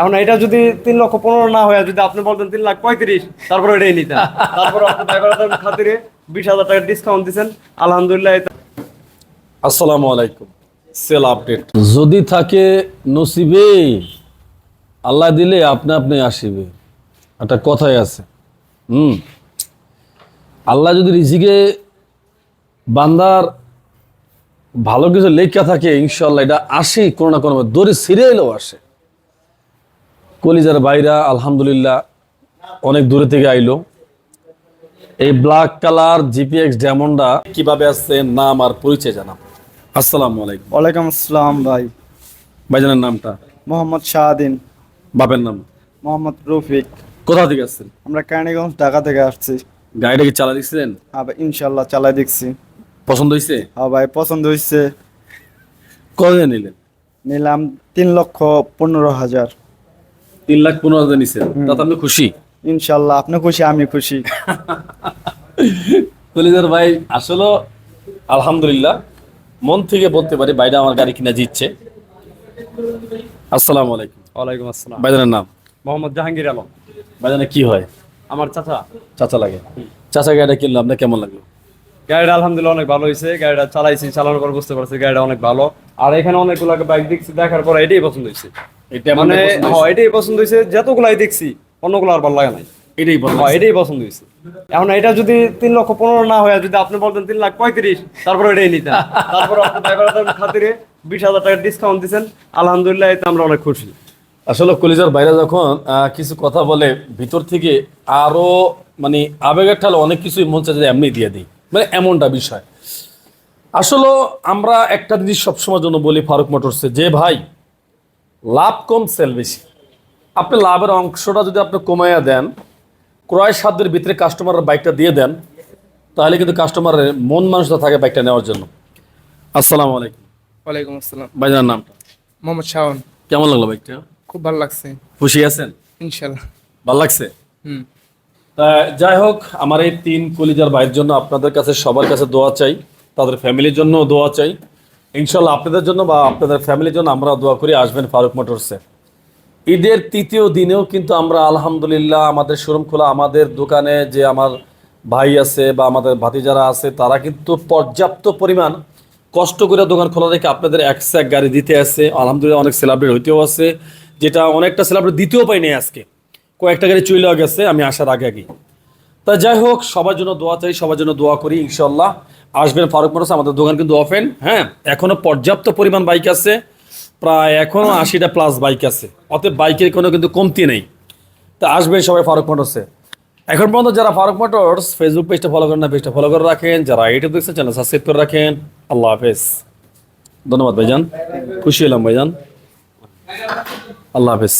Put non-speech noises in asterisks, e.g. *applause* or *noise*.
এখন এটা যদি তিন লক্ষ পনেরো না হয় যদি আপনি বলতেন তিন লাখ পঁয়ত্রিশ তারপর এটাই নিতেন। তারপর আপনি খাতিরে বিশ হাজার টাকা ডিসকাউন্ট দিচ্ছেন আলহামদুলিল্লাহ আসসালামু আলাইকুম। সেল আপডেট যদি থাকে নসিবে আল্লাহ দিলে আপনি আপনি আসিবে। একটা কথাই আছে। হুম। আল্লাহ যদি রিজিকে বান্দার ভালো কিছু লেখা থাকে ইনশাল্লাহ এটা আসে কোনো না কোনো দড়ি ছিঁড়ে এলেও আসে। কলিজার বাইরা আলহামদুলিল্লাহ অনেক দূরে থেকে আইলো। এই ব্ল্যাক কালার জিপিএক্স ডায়মন্ডা কীভাবে আসছে নাম আর পরিচয় জানাম আসসালামু আলাইকুম। ওয়ালাইকুম আসসালাম ভাই। ভাইজানের নামটা? মোহাম্মদ শাহাদিন। বাপের নাম? মোহাম্মদ রফিক। কোথা থেকে আসছেন? আমরা কেরানীগঞ্জ ঢাকা থেকে আসছি। গাড়িটা কি চালা দিচ্ছিলেন? হ্যাঁ ভাই ইনশাল্লাহ চালাই দেখছি পছন্দ হয়েছে? হ্যাঁ ভাই পছন্দ হয়েছে। কতদিন নিলেন? নিলাম তিন লক্ষ পনেরো হাজার। তিন লাখ পনেরো হাজার নিছেন তাতে আপনি খুশি? ইনশাল্লাহ আপনি খুশি আমি খুশি। *laughs* কলিজার ভাই আসলে আলহামদুলিল্লাহ মন থেকে বলতে পারি বাইরে আমার গাড়ি কিনা জিতছে। আসসালামু আলাইকুম। ওয়ালাইকুম আসসালাম। ভাইজানের নাম? মোহাম্মদ জাহাঙ্গীর আলম। ভাইজানের কি হয়? আমার চাচা। চাচা লাগে। চাচা গাড়িটা কিনলো আপনার কেমন লাগল? গাড়িটা আলহামদুলিল্লাহ অনেক ভালো হয়েছে। গাড়িটা চালাইছি চালানোর পর বুঝতে পারছি গাড়িটা অনেক ভালো। আর এখানে অনেকগুলো বাইক দেখছি দেখার পর এটাই পছন্দ হয়েছে। এটা মানে হ্যাঁ এটাই পছন্দ হয়েছে যতগুলাই দেখছি অন্যগুলো আর ভালো লাগে নাই। এটাই হ্যাঁ এটাই পছন্দ হয়েছে। এখন এটা যদি তিন লক্ষ পনেরো না হয়ে যদি আপনি বলতেন তিন লাখ পঁয়ত্রিশ তারপর এটাই নিতেন তারপর আপনি খাতিরে বিশ হাজার টাকা ডিসকাউন্ট দিচ্ছেন আলহামদুলিল্লাহ এতে আমরা অনেক খুশি। আসলে কলিজার বাইরে যখন আহ, কিছু কথা বলে ভিতর থেকে আরও মানে আবেগের ঠালে অনেক কিছুই মন যে এমনি দিয়ে দিই। মানে এমনটা বিষয়। আসলে আমরা একটা জিনিস সবসময় জন্য বলি ফারুক মোটরসে যে ভাই লাভ কম সেল বেশি। আপনি লাভের অংশটা যদি আপনি কমাইয়া দেন ক্রয় সাধ্যের ভিতরে কাস্টমারের বাইকটা দিয়ে দেন তাহলে কিন্তু কাস্টমারের মন মানুষটা থাকে বাইকটা নেওয়ার জন্য। আসসালামু আলাইকুম। ওয়ালাইকুম আসসালাম। ভাইজানের নামটা মোহাম্মদ শাওন। কেমন লাগল বাইকটা খুব ভালো লাগছে। খুশি আছেন? ইনশাল্লাহ ভালো লাগছে? হুম। তা যাই হোক আমার এই তিন কলিজার ভাইয়ের জন্য আপনাদের কাছে সবার কাছে দোয়া চাই তাদের ফ্যামিলির জন্য দোয়া চাই। ইনশাল্লাহ আপনাদের জন্য বা আপনাদের ফ্যামিলির জন্য আমরা দোয়া করি আসবেন ফারুক মোটরসে ঈদের তৃতীয় দিনেও কিন্তু আমরা আলহামদুলিল্লাহ আমাদের শোরুম খোলা, আমাদের দোকানে যে আমার ভাই আছে বা আমাদের ভাতিজারা আছে, তারা কিন্তু পর্যাপ্ত পরিমাণ কষ্ট করে দোকান খোলা রেখে আপনাদের এক স্যাক গাড়ি দিতে আসে আলহামদুলিল্লাহ অনেক সেলিব্রেট হইতেও আছে, যেটা অনেকটা সেলিব্রেট দিতেও পাইনি আজকে। কয়েকটা গাড়ি চলে গেছে, আমি আসার আগে আগে। তা যাই হোক, সবার জন্য দোয়া চাই, সবার জন্য দোয়া করি ইনশাল্লাহ। আসবেন ফারুক মোটরস আমাদের দোকান কিন্তু অফেন হ্যাঁ? এখনও পর্যাপ্ত পরিমাণ বাইক আছে, প্রায় এখনও আশিটা প্লাস বাইক আছে। অতএব বাইকের কোনো কিন্তু কমতি নেই। তা আসবেন সবাই ফারুক মোটরসে এখন পর্যন্ত যারা ফারুক মোটরস ফেসবুক পেজটা ফলো করেন না পেজটা ফলো করে রাখেন। যারা ইউটিউব দেখছেন চ্যানেল সাবস্ক্রাইব করে রাখেন। আল্লাহ হাফেজ। ধন্যবাদ ভাইজান। খুশি হলাম ভাইজান। আল্লাহ হাফেজ।